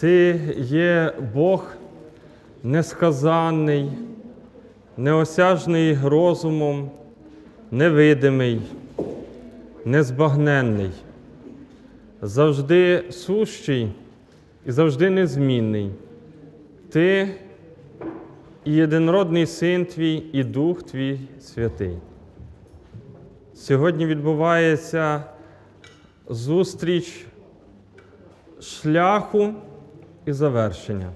Ти є Бог несказанний, неосяжний розумом, невидимий, незбагненний, завжди сущий і завжди незмінний. Ти і єдинородний син твій, і Дух твій святий. Сьогодні відбувається зустріч шляху і завершення.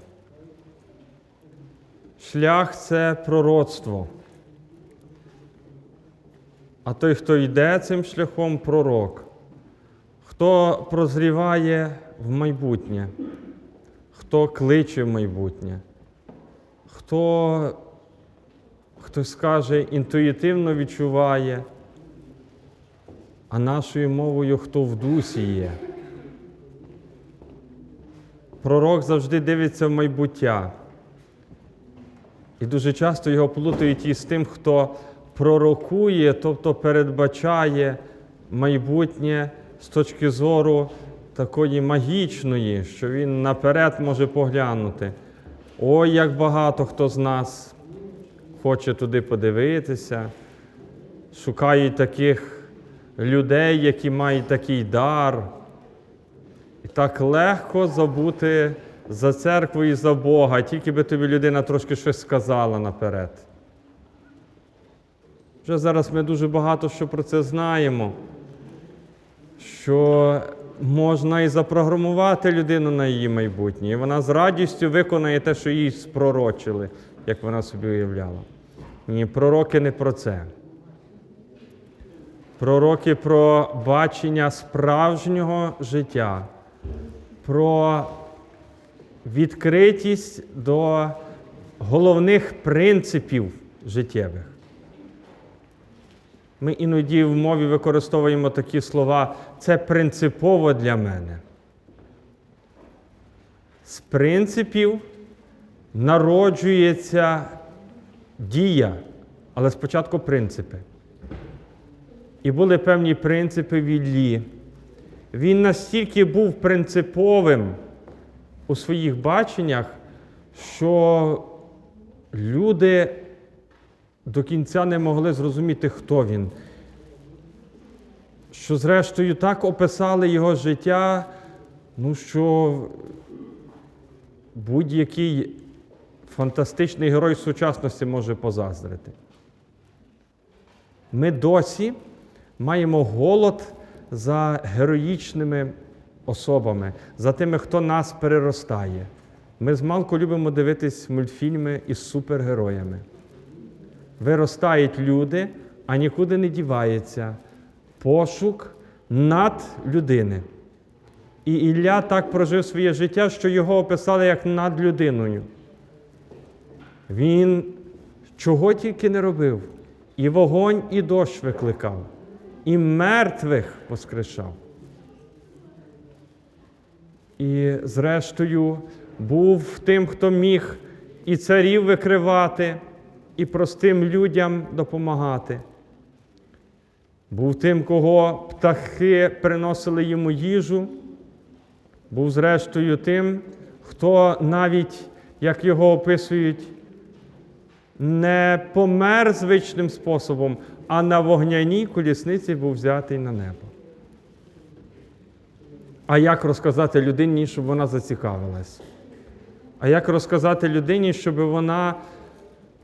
Шлях це пророцтво. А той, хто йде цим шляхом, пророк, хто прозріває в майбутнє, хто кличе в майбутнє, хто, хтось скаже, інтуїтивно відчуває, а нашою мовою хто в дусі є. Пророк завжди дивиться в майбуття. І дуже часто його плутають із тим, хто пророкує, тобто передбачає майбутнє з точки зору такої магічної, що він наперед може поглянути. Ой, як багато хто з нас хоче туди подивитися, шукають таких людей, які мають такий дар. І так легко забути за церкву і за Бога, тільки би тобі людина трошки щось сказала наперед. Вже зараз ми дуже багато що про це знаємо, що можна і запрограмувати людину на її майбутнє, і вона з радістю виконає те, що їй спророчили, як вона собі уявляла. Ні, пророки не про це. Пророки про бачення справжнього життя, про відкритість до головних принципів життєвих. Ми іноді в мові використовуємо такі слова це принципово для мене. З принципів народжується дія, але спочатку принципи. І були певні принципи в Іллі. Він настільки був принциповим у своїх баченнях, що люди до кінця не могли зрозуміти, хто він. Що, зрештою, так описали його життя, ну що будь-який фантастичний герой сучасності може позаздрити. Ми досі маємо голод за героїчними особами, за тими, хто нас переростає. Ми з малку любимо дивитись мультфільми із супергероями. Виростають люди, а нікуди не дівається. Пошук над людини. І Ілля так прожив своє життя, що його описали як над людиною. Він чого тільки не робив, і вогонь, і дощ викликав, і мертвих воскрешав. І, зрештою, був тим, хто міг і царів викривати, і простим людям допомагати. Був тим, кого птахи приносили йому їжу, був, зрештою, тим, хто навіть, як його описують, не помер звичним способом, а на вогняній колісниці був взятий на небо. А як розказати людині, щоб вона зацікавилась? А як розказати людині, щоб вона,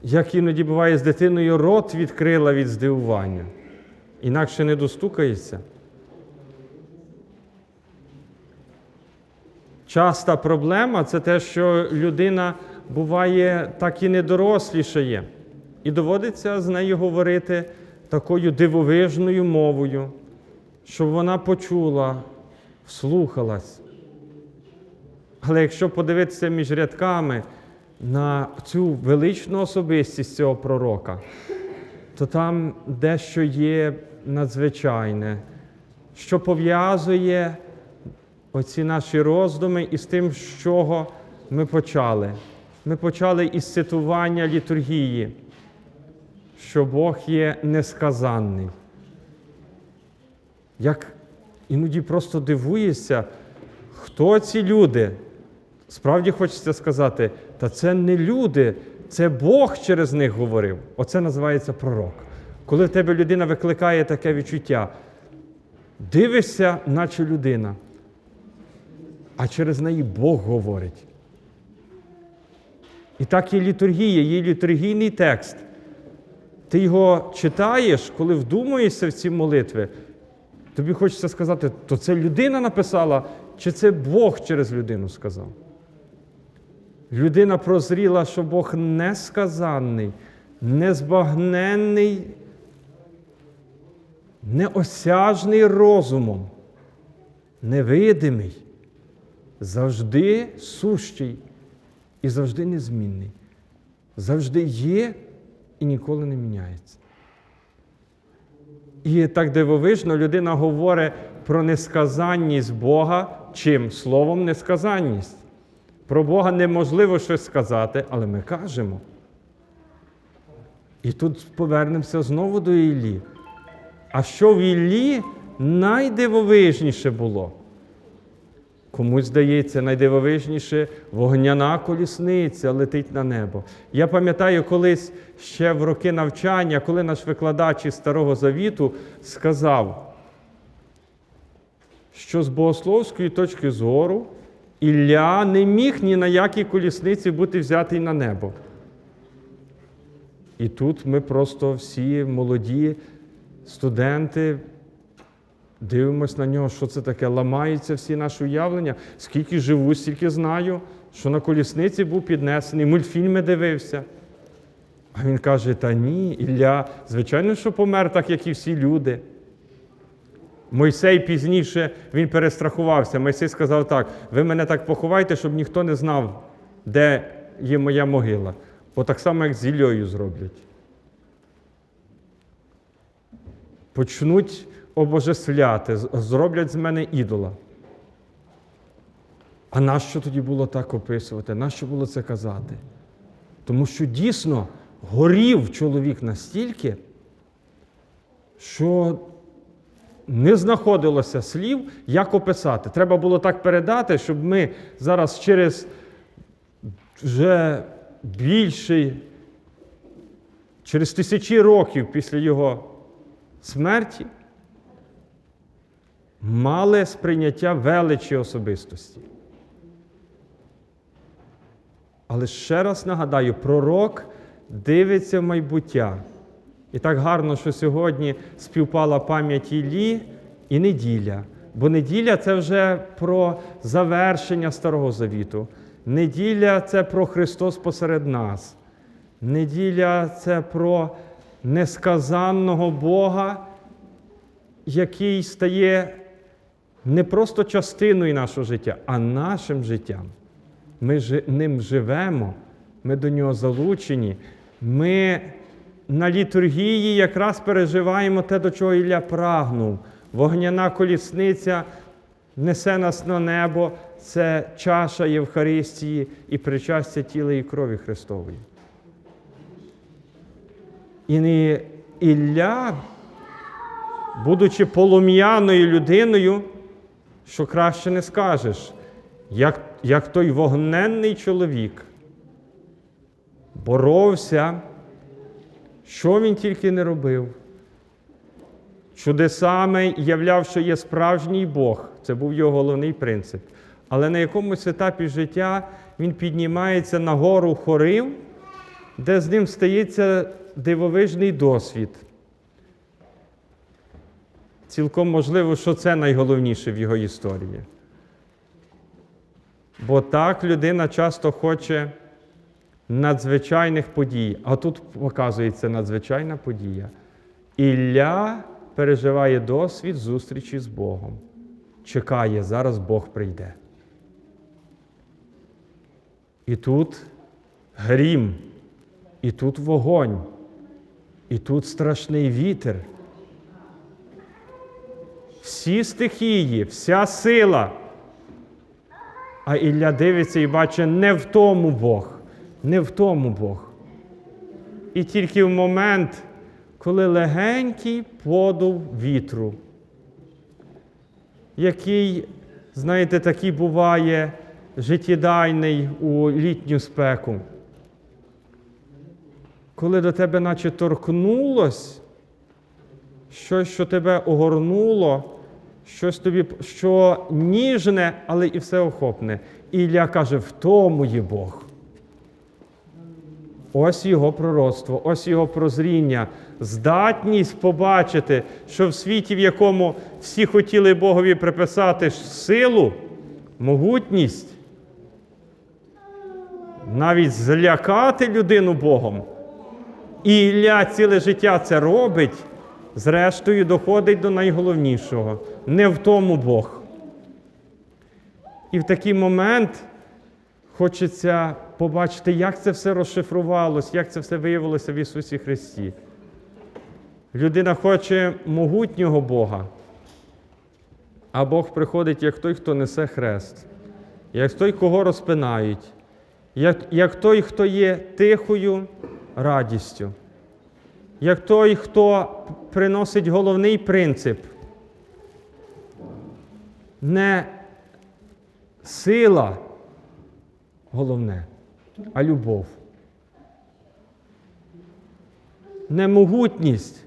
як іноді буває з дитиною, рот відкрила від здивування? Інакше не достукається. Часта проблема це те, що людина буває так і не дорослішає, і доводиться з нею говорити такою дивовижною мовою, щоб вона почула, вслухалась. Але якщо подивитися між рядками на цю величну особистість цього пророка, то там дещо є надзвичайне, що пов'язує оці наші роздуми із тим, з чого ми почали. Ми почали із цитування літургії, що Бог є несказанний. Як іноді просто дивуєшся, хто ці люди, Справді хочеться сказати, та це не люди, це Бог через них говорив. Оце називається пророк. Коли в тебе людина викликає таке відчуття, дивишся, наче людина, а через неї Бог говорить. І так є літургія, є літургійний текст. Ти його читаєш, коли вдумуєшся в ці молитви, тобі хочеться сказати, то це людина написала, чи це Бог через людину сказав? Людина прозріла, що Бог несказанний, незбагненний, неосяжний розумом, невидимий, завжди сущий і завжди незмінний, завжди є і ніколи не міняється. І так дивовижно людина говорить про несказанність Бога чим? Словом несказанність. Про Бога неможливо щось сказати, але ми кажемо. І тут повернемося знову до Іллі. А що в Іллі найдивовижніше було? Комусь здається, найдивовижніше вогняна колісниця летить на небо. Я пам'ятаю колись ще в роки навчання, коли наш викладач із Старого Завіту сказав, що з богословської точки зору Ілля не міг ні на якій колісниці бути взятий на небо. І тут ми просто всі молоді студенти дивимось на нього, що це таке, ламаються всі наші уявлення. Скільки живу, стільки знаю, що на колісниці був піднесений, мультфільми дивився. А він каже: Та ні, Ілля, звичайно, що помер так, як і всі люди. Мойсей пізніше він перестрахувався. Мойсей сказав так: ви мене так поховайте, щоб ніхто не знав, де є моя могила. Бо так само, як з Іллею зроблять. Почнуть обожествляти, зроблять з мене ідола. А нащо тоді було так описувати? Нащо було це казати? Тому що дійсно горів чоловік настільки, що не знаходилося слів, як описати. Треба було так передати, щоб ми зараз через вже більше, через тисячі років після його смерті мали сприйняття величі особистості. Але ще раз нагадаю, пророк дивиться в майбуття. І так гарно, що сьогодні співпала пам'ять Іллі і неділя. Бо неділя це вже про завершення Старого Завіту. Неділя це про Христос посеред нас. Неділя це про несказанного Бога, який стає не просто частиною нашого життя, а нашим життям. Ми жи- ним живемо, ми до нього залучені. Ми на літургії якраз переживаємо те, до чого Ілля прагнув. Вогняна колісниця несе нас на небо, це чаша Євхаристії і причастя тіла і крові Христової. І не Ілля, будучи полум'яною людиною, що краще не скажеш, як, як той вогненний чоловік боровся, що він тільки не робив. Чудесами являв, що є справжній Бог. Це був його головний принцип. Але на якомусь етапі життя він піднімається на гору хорив, де з ним стається дивовижний досвід. Цілком можливо, що це найголовніше в його історії. Бо так людина часто хоче надзвичайних подій, а тут показується надзвичайна подія. Ілля переживає досвід зустрічі з Богом. Чекає, зараз Бог прийде. І тут грім, і тут вогонь, і тут страшний вітер. Всі стихії, вся сила. А Ілля дивиться і бачить не в тому Бог, не в тому Бог. І тільки в момент, коли легенький подув вітру, який, знаєте, такий буває життєдайний у літню спеку. Коли до тебе наче торкнулось щось, що тебе огорнуло, щось тобі, що ніжне, але і всеохопне. І Ілля каже, в тому є Бог. Ось його пророцтво, ось його прозріння, здатність побачити, що в світі, в якому всі хотіли Богові приписати силу, могутність, навіть злякати людину Богом. І Ілля ціле життя це робить, зрештою доходить до найголовнішого. Не в тому Бог. І в такий момент хочеться побачити, як це все розшифрувалось, як це все виявилося в Ісусі Христі. Людина хоче могутнього Бога, а Бог приходить як той, хто несе хрест, як той, кого розпинають, як, як той, хто є тихою радістю, як той, хто приносить головний принцип. Не сила головне, а любов. Не могутність,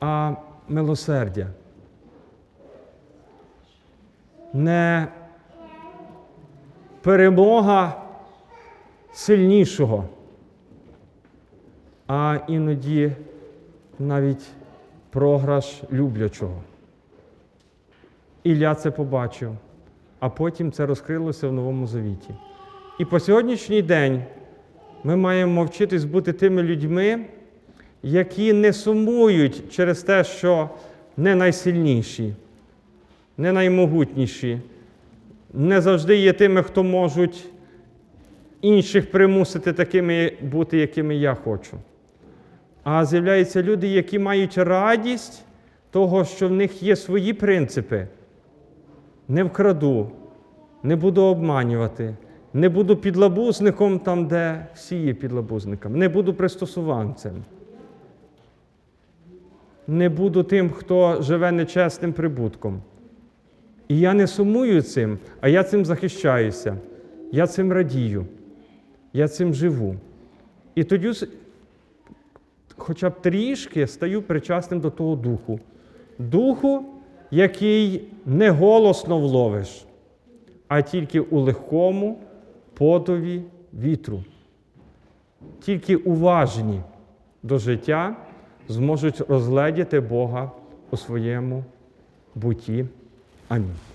а милосердя. Не перемога сильнішого, а іноді навіть програш люблячого. Ілля це побачив, а потім це розкрилося в Новому Завіті. І по сьогоднішній день ми маємо вчитись бути тими людьми, які не сумують через те, що не найсильніші, не наймогутніші, не завжди є тими, хто можуть інших примусити такими бути, якими я хочу. А з'являються люди, які мають радість того, що в них є свої принципи. Не вкраду, не буду обманювати, не буду підлабузником там, де всі є підлабузниками, не буду пристосуванцем. Не буду тим, хто живе нечесним прибутком. І я не сумую цим, а я цим захищаюся. Я цим радію. Я цим живу. І тоді хоча б трішки стаю причасним до того духу. Духу, який не голосно вловиш, а тільки у легкому подові вітру. Тільки уважні до життя зможуть розгледіти Бога у своєму бутті. Амінь.